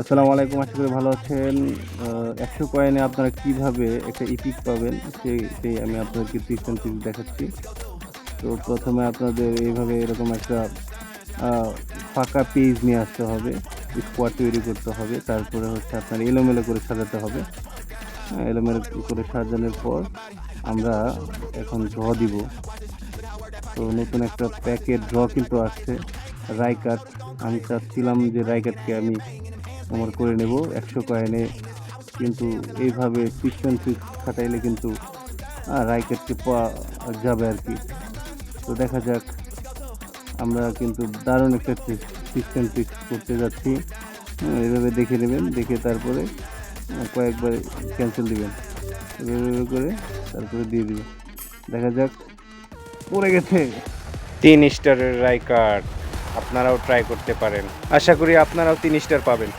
আসসালামু আলাইকুম আশা করি ভালো আছেন। একশো কয়েনে আপনারা কীভাবে একটা ইপিক পাবেন সেই আমি আপনাদেরকে টিপস দেখাচ্ছি। তো প্রথমে আপনাদের এইভাবে এরকম একটা ফাঁকা পেজ নিয়ে আসতে হবে স্কোয়াড তৈরি করতে হবে। তারপরে হচ্ছে আপনার এলোমেলো করে সাজাতে হবে। হ্যাঁ, এলোমেলো করে সাজানোর পর আমরা এখন ড্র দিব। তো নতুন একটা প্যাকেট ড্র কিন্তু আসছে। রাইকাট আমি চাচ্ছিলাম যে রাইকাটকে আমি আমার করে নেব একশো কয়েনে। কিন্তু এইভাবে সিস্টেম ট্রিক্স খাটাইলে কিন্তু আহ, রাইকাটকে পাওয়া যাবে আর কি। তো দেখা যাক আমরা কিন্তু দারুণ একটা সিস্টেম ট্রিক্স করতে যাচ্ছি। এভাবে দেখে নেবেন দেখে তারপরে কয়েকবার ক্যান্সেল দিবেন। এভাবে করে তারপরে দিয়ে দিবেন। দেখা যাক পড়ে গেছে। তিন স্টারের কার্ড আপনারাও ট্রাই করতে পারেন। আশা করি আপনারাও তিন স্টার পাবেন।